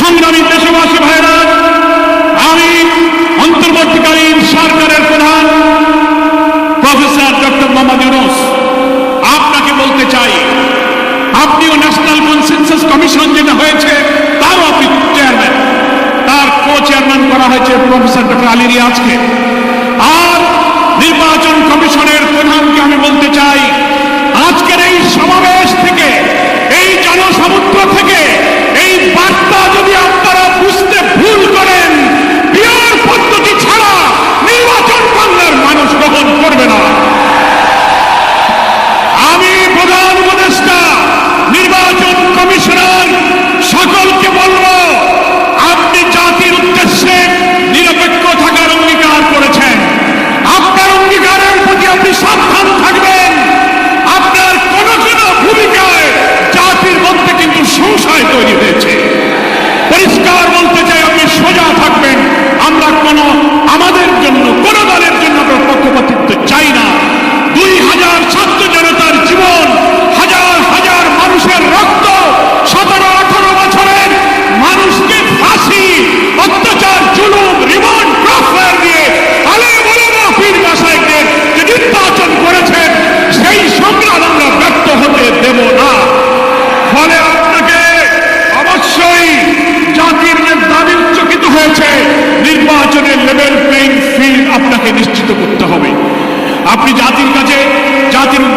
সংগ্রামী দেশবাসী ভাইরা আমি অন্তর্বর্তীকালীন সরকারের প্রধান প্রফেসর ডক্টর মোহাম্মদ ইউনুস। আপনাকে বলতে চাই, আপনিও ন্যাশনাল কনসেনসাস কমিশন যেটা হয়েছে তার আপনি চেয়ারম্যান তার কো চেয়ারম্যান করা হয়েছে প্রফেসর ডক্টর আলী রিয়াজকে।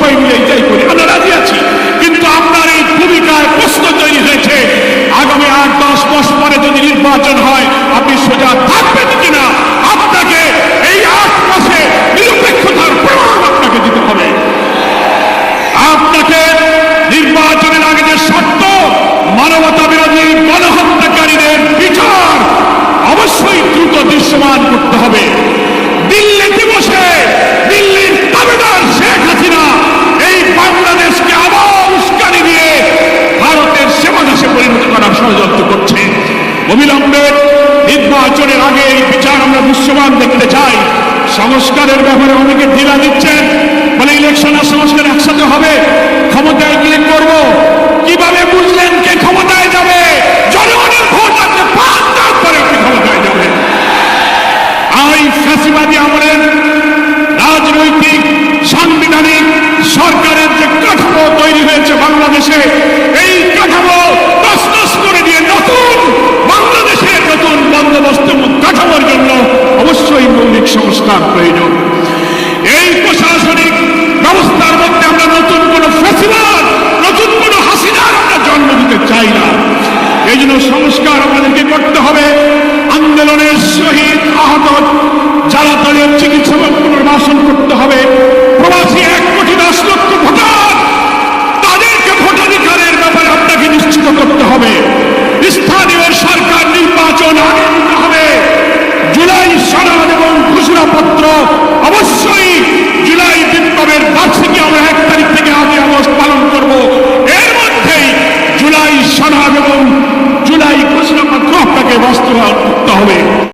সবাই মিলে এটাই করি আমরা রাজি আছি সংস্কারের ব্যাপারে অনেকে ঢিলা দিচ্ছেন। বলে ইলেকশনের সংস্কার একসাথে হবে। ক্ষমতায় গিয়ে করব। কীভাবে বুঝলেন কে ক্ষমতায় যাবে? জনগণের ভোট আছে পাঁচ কি ক্ষমতায় যাবে। আই ফাঁসিবাদী আমলের রাজনৈতিক, সাংবিধানিক সরকারের যে কাঠামো তৈরি হয়েছে বাংলাদেশে